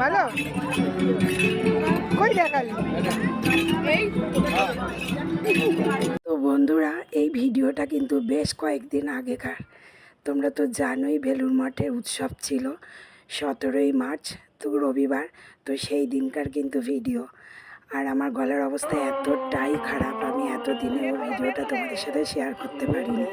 ভালো? কই দেখালি তো বন্ধুরা, এই ভিডিওটা কিন্তু বেশ কয়েকদিন আগেকার। তোমরা তো জানোই বেলুর মঠে উৎসব ছিল সতেরোই মার্চ, তো রবিবার, তো সেই দিনকার কিন্তু ভিডিও। আর আমার গলার অবস্থা এতটাই খারাপ, আমি এতদিনেও ভিডিওটা তোমাদের সাথে শেয়ার করতে পারিনি।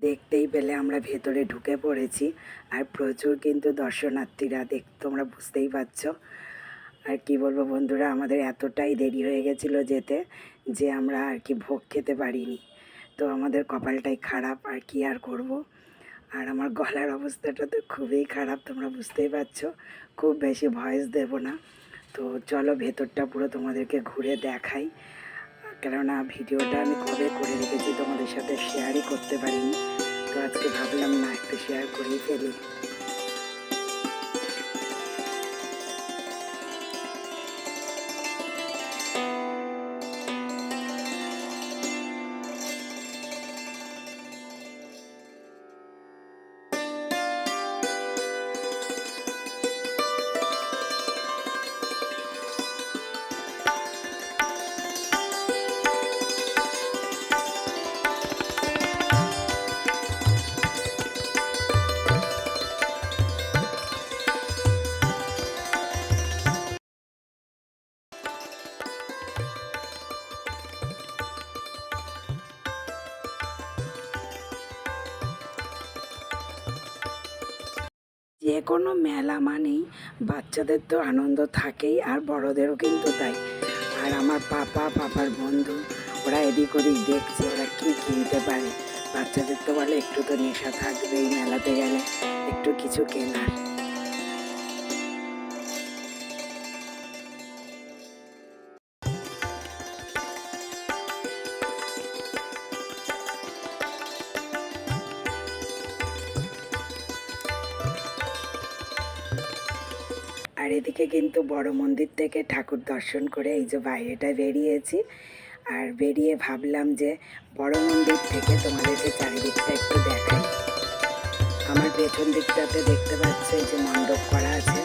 দেখতেই পেলে আমরা ভেতরে ঢুকে পড়েছি, আর প্রচুর কিন্তু দর্শনার্থীরা দেখ, তোমরা বুঝতেই পারছ। আর কি বলব বন্ধুরা, আমাদের এতটাই দেরি হয়ে গেছিল যেতে যে আমরা আর কি ভোগ খেতে পারিনি। তো আমাদের কপালটাই খারাপ, আর কি আর করব? আর আমার গলার অবস্থাটা তো খুবই খারাপ, তোমরা বুঝতেই পারছ। খুব বেশি ভয়েস দেব না। তো চলো ভেতরটা পুরো তোমাদেরকে ঘুরে দেখাই। কেননা ভিডিওটা আমি কবে করে রেখেছি তোমাদের সাথে শেয়ারই করতে পারিনি। তো আজকে ভাবলাম না, একটু শেয়ার করেই ফেলি। যে কোনো মেলা মানেই বাচ্চাদের তো আনন্দ থাকেই আর বড়দেরও কিন্তু তাই। আর আমার পাপা, পাপার বন্ধু, ওরা এদিক ওদিক দেখছে, ওরা কী কিনতে পারে? বাচ্চাদের তো বলে একটু তো নেশা থাকবেই মেলাতে গেলে, একটু কিছু কেনার। আর এদিকে কিন্তু বড় মন্দির থেকে ঠাকুর দর্শন করে এই যে বাইরেটা বেরিয়েছি। আর বেরিয়ে ভাবলাম যে বড় মন্দির থেকে তোমাদেরকে চারিদিকটা একটু দেখাই। আমার পেছন দিকটাতে দেখতে পাচ্ছ যে মণ্ডপ করা আছে।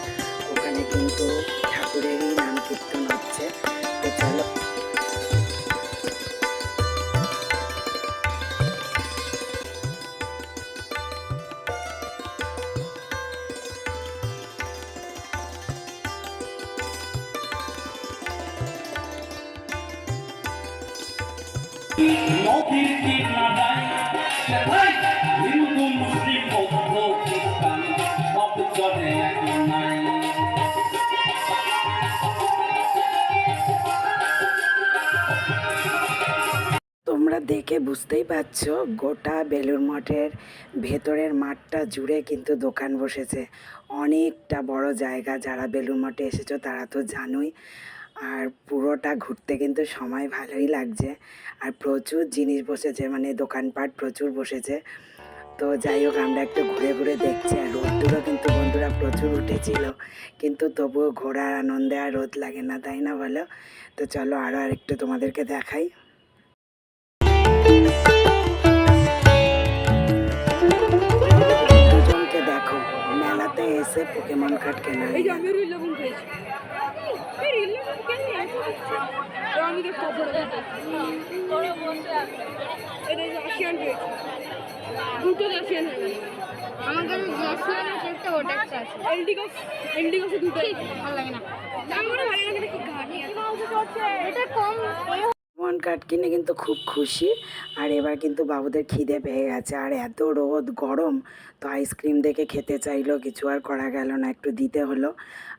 ওখানে কিন্তু ঠাকুরেরই নাম কীর্তন হচ্ছে। তো চলো তোমরা দেখে বুঝতেই পারছ, গোটা বেলুর মঠের ভেতরের মাঠটা জুড়ে কিন্তু দোকান বসেছে। অনেকটা বড় জায়গা, যারা বেলুর মঠে এসেছ তারা তো জানোই। আর পুরোটা ঘুরতে কিন্তু সময় ভালোই লাগছে। আর প্রচুর জিনিস বসেছে মানে দোকানপাট প্রচুর বসেছে। তো যাই হোক, আমরা একটু ঘুরে ঘুরে দেখছি। আর রোদ্দুরও কিন্তু বন্ধুরা প্রচুর উঠেছিল। কিন্তু তবুও ঘোরার আনন্দে আর রোদ লাগে না, তাই না বলো? তো চলো আরও আর একটু তোমাদেরকে দেখাই। দুজনকে দেখো, মেলাতে এসে পোকেমন কার্ড কেনা। আমি রিল লবণ পেয়েছি এই রিল লবণ কেন নিয়ে আসছিস? তো আমি তো খবর এটা যে পেয়েছি দুটো আসিয়ান আমার কাছে জ্যাসমিনের চেষ্টা ওটা একটা আছে। এলডিগো এলডিগোসে দুটো। ভালো লাগে না। আমার ভালো লাগে না কি গাড়ি এটা কম কার্ড কিনে কিন্তু খুব খুশি। আর এবার কিন্তু বাবুদের খিদে পেয়ে গেছে। আর এত রোদ, গরম, তো আইসক্রিম দেখে খেতে চাইলো, কিছু আর করা গেল না, একটু দিতে হলো।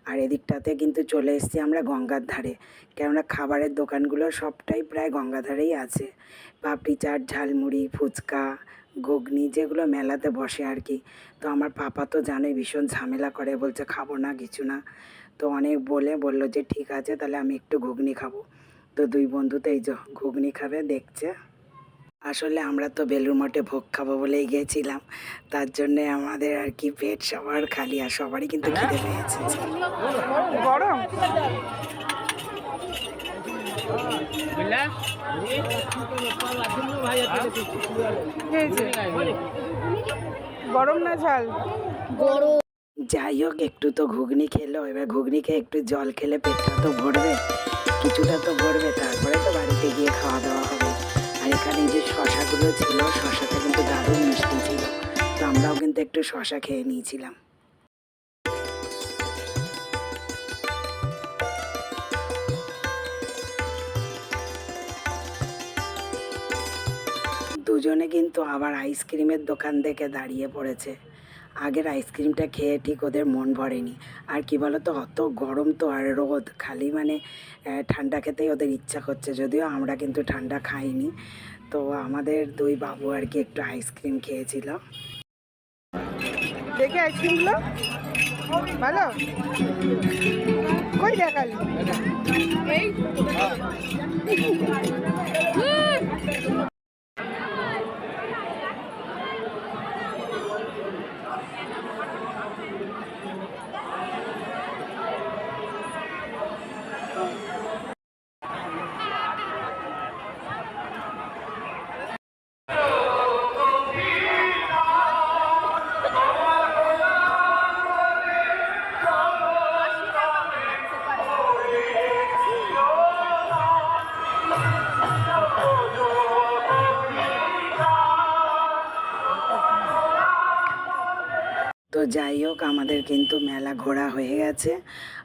আর এদিকটাতে কিন্তু চলে এসেছি আমরা গঙ্গার ধারে। কেননা খাবারের দোকানগুলো সবটাই প্রায় গঙ্গা ধারেই আছে। পাপড়ি চাট, ঝালমুড়ি, ফুচকা, ঘুগনি, যেগুলো মেলাতে বসে আর কি। তো আমার পাপা তো জানে ভীষণ ঝামেলা করে, বলছে খাব না, কিছু না। তো অনেক বলে বলল যে, ঠিক আছে, তাহলে আমি একটু ঘুগনি খাব। তো দুই বন্ধু তো এই যে ঘুগনি খাবে দেখছে। আসলে আমরা তো বেলুর মঠে ভোগ খাব বলেই গেছিলাম তার জন্যে আমাদের আর কি পেট সবার খালি আর সবারই কিন্তু খিদে পেয়েছে। গরম। গরম না ঝাল? যাই হোক একটু তো ঘুগনি খেলো এবার ঘুগনি খেয়ে একটু জল খেলে পেটটা তো ভরবে। কিছুটা তো ভরবে তারপরে তো বাড়িতে গিয়ে খাওয়া দাওয়া হবে। আর এখানে যে শশাগুলো ছিল, শশাটা কিন্তু দারুণ মিষ্টি ছিল। তো আমরাও কিন্তু একটু শশা খেয়ে নিয়েছিলাম। দুজনে কিন্তু আবার আইসক্রিমের দোকান থেকে দাঁড়িয়ে পড়েছে। আগের আইসক্রিমটা খেয়ে ঠিক ওদের মন ভরেনি। আর কি বলতো অত গরম তো আর রোদ। খালি মানে ঠান্ডা খেতেই ওদের ইচ্ছা করছে। যদিও আমরা কিন্তু ঠান্ডা খাইনি। তো আমাদের দুই বাবু আর কি একটু আইসক্রিম খেয়েছিল। দেখে আইসক্রিমগুলো। ভালো? কই দেখালি? তো যাই হোক, আমাদের কিন্তু মেলা ঘোরা হয়ে গেছে।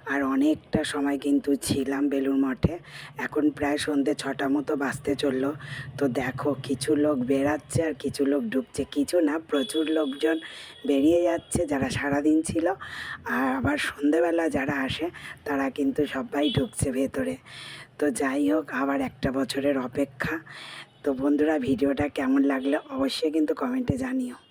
আর অনেকটা সময় কিন্তু ছিলাম বেলুর মঠে। এখন প্রায় সন্ধ্যে ছটা মতো বাঁচতে চলল। তো দেখো, কিছু লোক বেরাচ্ছে আর কিছু লোক ঢুকছে। কিছু না, প্রচুর লোকজন বেরিয়ে যাচ্ছে, যারা সারাদিন ছিল। আর আবার সন্ধেবেলা যারা আসে, তারা কিন্তু সবাই ঢুকছে ভেতরে। তো যাই হোক, আবার একটা বছরের অপেক্ষা। তো বন্ধুরা, ভিডিওটা কেমন লাগল অবশ্যই কিন্তু কমেন্টে জানিও।